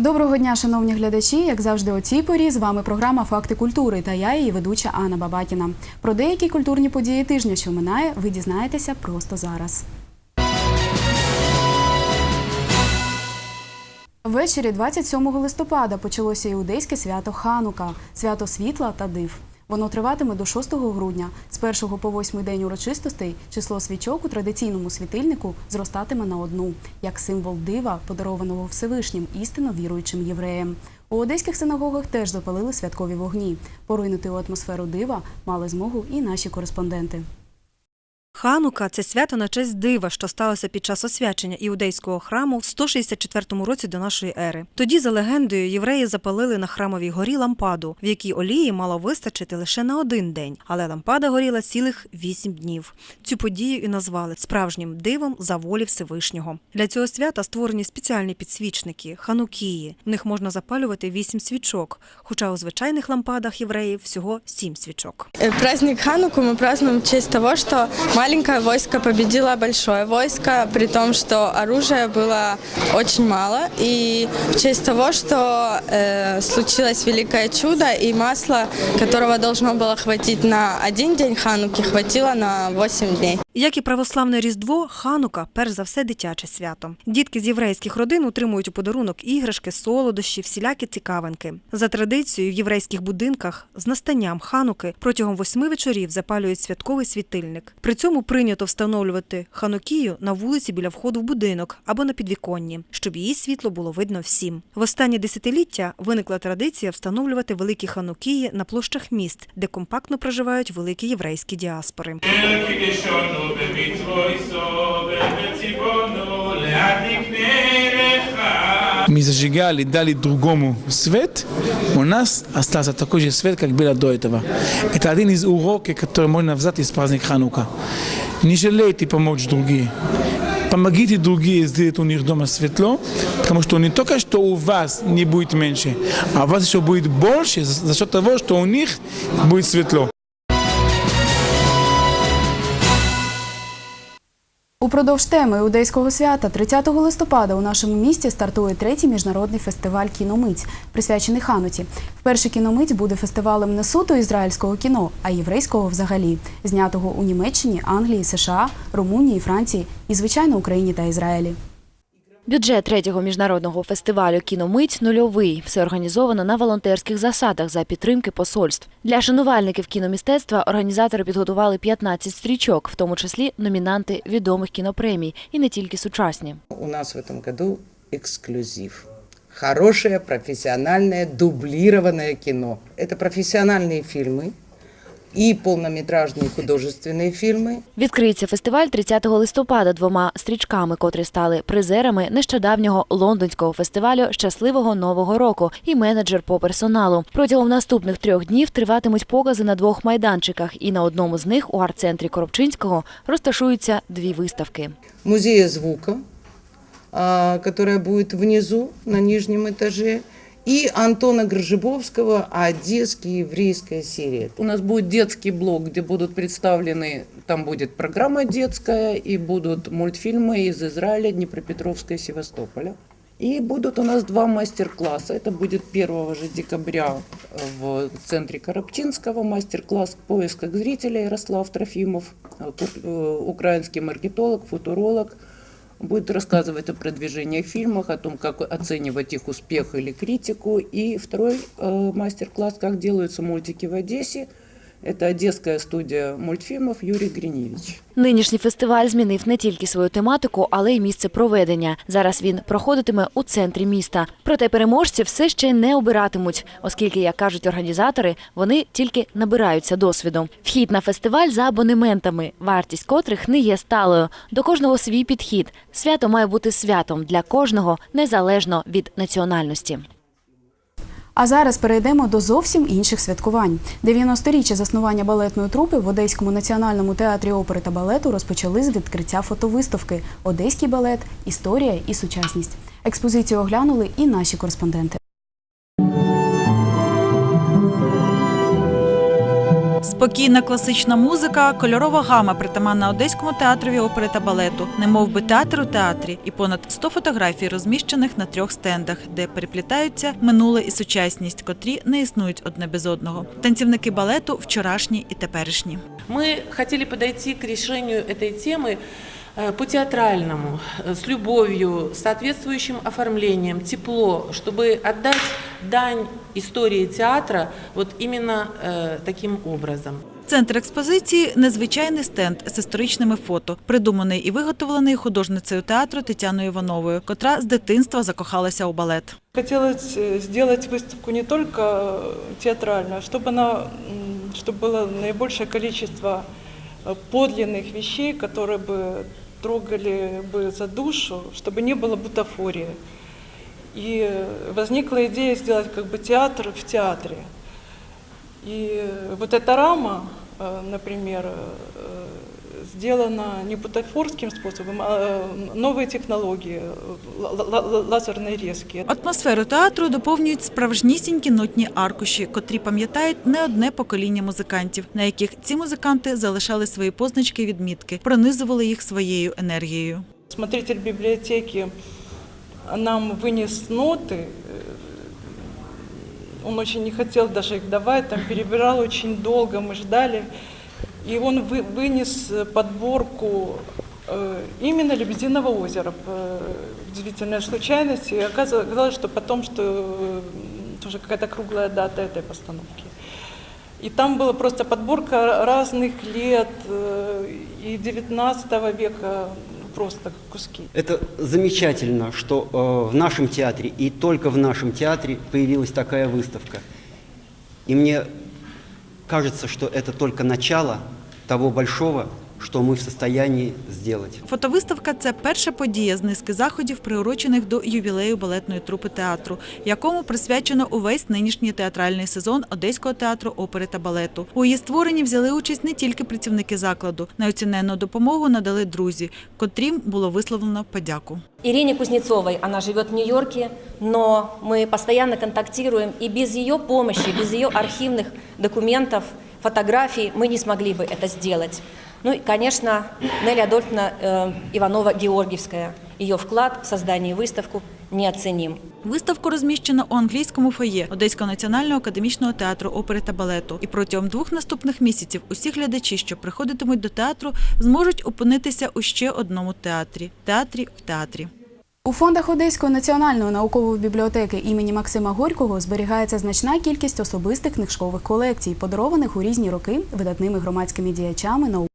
Доброго дня, шановні глядачі. Як завжди, о цій порі з вами програма Факти культури та я, її ведуча Анна Бабакіна. Про деякі культурні події тижня, що минає, ви дізнаєтеся просто зараз. Ввечері 27 листопада почалося іудейське свято Ханука, свято світла та див. Воно триватиме до 6 грудня. З 1 по 8 день урочистостей число свічок у традиційному світильнику зростатиме на одну, як символ дива, подарованого Всевишнім істинно віруючим євреям. У одеських синагогах теж запалили святкові вогні. Поринути у атмосферу дива мали змогу і наші кореспонденти. Ханука це свято на честь дива, що сталося під час освячення іудейського храму в 164 році до нашої ери. Тоді, за легендою, євреї запалили на храмовій горі лампаду, в якій олії мало вистачити лише на один день, але лампада горіла цілих вісім днів. Цю подію і назвали справжнім дивом за волі Всевишнього. Для цього свята створені спеціальні підсвічники ханукії. В них можна запалювати вісім свічок, хоча у звичайних лампадах євреїв всього сім свічок. Э, Праздник Хануку мы празднуем в честь того, что маленькое войско победило большое войско, при том, что оружия было очень мало, и в честь того, что э, случилось великое чудо, и масла, которого должно было хватить на один день Хануки, хватило на 8 дней. Як і православне Різдво, Ханука перш за все дитяче свято. Дітки з єврейських родин отримують у подарунок іграшки, солодощі, всілякі цікавинки. За традицією в єврейських будинках з настанням Хануки протягом восьми вечорів запалюють святковий світильник. При цьому прийнято встановлювати ханукію на вулиці біля входу в будинок або на підвіконні, щоб її світло було видно всім. В останні десятиліття виникла традиція встановлювати великі ханукії на площах міст, де компактно проживають великі єврейські діаспори мы зажигали, дали другому свет, у нас остался такой же свет, как было до этого. Это один из уроков, который можно взять из праздника Ханука. Не жалейте помочь другим. Помогите другие сделать у них дома светло, потому что не только что у вас не будет меньше, а у вас еще будет больше за счет того, что у них будет светло. Упродовж теми іудейського свята 30 листопада у нашому місті стартує третій міжнародний фестиваль кіномиць, присвячений Хануті. Вперше кіномиць буде фестивалем не суто ізраїльського кіно, а єврейського взагалі, знятого у Німеччині, Англії, США, Румунії, Франції і, звичайно, Україні та Ізраїлі. Бюджет третього міжнародного фестивалю Кіномить нульовий. Все організовано на волонтерських засадах за підтримки посольств. Для шанувальників кіномістецтва організатори підготували 15 стрічок, в тому числі номінанти відомих кінопремій, і не тільки сучасні. У нас в этом году эксклюзив. Хорошее, профессиональное, дублированное кино. Это профессиональные фильмы и полнометражные художественные фильмы, Відкриється фестиваль 30 листопада двома стрічками, котрі стали призерами нещодавнього лондонського фестивалю Щасливого нового року і менеджер по персоналу. Протягом наступних трьох днів триватимуть покази на двох майданчиках, і на одному з них у арт-центрі Коробчинського розташуються дві виставки. музея звука, а, которая будет внизу, на нижнем этаже, и Антона Гржебовского «Одесская еврейская серия». У нас будет детский блок, где будут представлены, там будет программа детская, и будут мультфильмы из Израиля, Днепропетровска и Севастополя. И будут у нас два мастер-класса. Это будет 1 же декабря в центре Коробчинского мастер-класс «Поиск как зрителя» Ярослав Трофимов, э, ку- э, украинский маркетолог, футуролог, будет рассказывать о продвижении фильмах, о том, как оценивать их успех или критику. И второй э, мастер-класс, как делаются мультики в Одессе. Это одесская студия мультфильмов Юрий Гриневич. Нинішній фестиваль змінив не тільки свою тематику, але й місце проведення. Зараз він проходитиме у центрі міста. Проте переможці все ще не обиратимуть, оскільки, як кажуть організатори, вони тільки набираються досвіду. Вхід на фестиваль за абонементами, вартість котрих не є сталою. До кожного свій підхід. Свято має бути святом для кожного незалежно від національності. А зараз перейдемо до зовсім інших святкувань. 90-річчя заснування балетної трупи в Одеському національному театрі опери та балету розпочали з відкриття фотовиставки Одеський балет, історія і сучасність. Експозицію оглянули і наші кореспонденти. Спокійна класична музика, кольорова гама притаманна Одеському театрові опери та балету, немов би театр у театрі, і понад 100 фотографій, розміщених на трьох стендах, де переплітаються минуле і сучасність, котрі не існують одне без одного. Танцівники балету вчорашні і теперішні. Мы хотели подойти к решению этой темы э, по-театральному, э, с любовью, с соответствующим оформлением, тепло, чтобы отдать дань истории театра вот именно э, таким образом. Центр експозиції незвичайний стенд з історичними фото, придуманий і виготовлений художницею театру Тетяною Івановою, котра з дитинства закохалася у балет. Хотелось э, сделать выставку не только э, театральную, а чтобы, она, м, чтобы было наибольшее количество э, подлинных вещей, которые бы трогали бы за душу, чтобы не было бутафории. И э, возникла идея сделать как бы театр в театре. И э, вот эта рама, э, например, э, сделана не бутафорским способом, а э, новые технологии, э, ла- ла- ла- лазерные резки. Атмосферу театру доповнюють справжнісінькі нотні аркуші, котрі пам'ятають не одне покоління музикантів, на яких ці музиканти залишали свої позначки і відмітки, пронизували їх своєю енергією. Смотритель библиотеки нам вынес ноты. э, Он очень не хотел даже их давать, там перебирал очень долго, мы ждали. И он вы- вынес э, подборку э, именно Лебединого озера. Э, Удивительная случайность. И оказалось, оказалось, что потом, что э, тоже какая-то круглая дата этой постановки. И там была просто подборка разных лет э, и 19 века, просто куски. Это замечательно, что э, в нашем театре и только в нашем театре появилась такая выставка. И мне кажется, что это только начало того большого, что мы в состоянии сделать. Фотовиставка це перша подія з низки заходів, приурочених до ювілею балетної трупи театру, якому присвячено увесь нинішній театральний сезон Одеського театру опери та балету. У її створенні взяли участь не тільки працівники закладу. Неоціненну допомогу надали друзі, котрім було висловлено подяку. Ирине Кузнецовой, она живет в Нью-Йорке, но мы постоянно контактируем, и без ее помощи, без ее архивных документов, фотографий мы не смогли бы это сделать. Ну и, конечно, Нелли Адольфовна э, Иванова-Георгиевская. Ее вклад в создание выставку неоценим. Виставку розміщено у англійському фоє Одеського національного академічного театру опери та балету. І протягом двох наступних місяців усі глядачі, що приходитимуть до театру, зможуть опинитися у ще одному театрі театрі в театрі. У фондах Одеської національної наукової бібліотеки імені Максима Горького зберігається значна кількість особистих книжкових колекцій, подарованих у різні роки видатними громадськими діячами, науковцями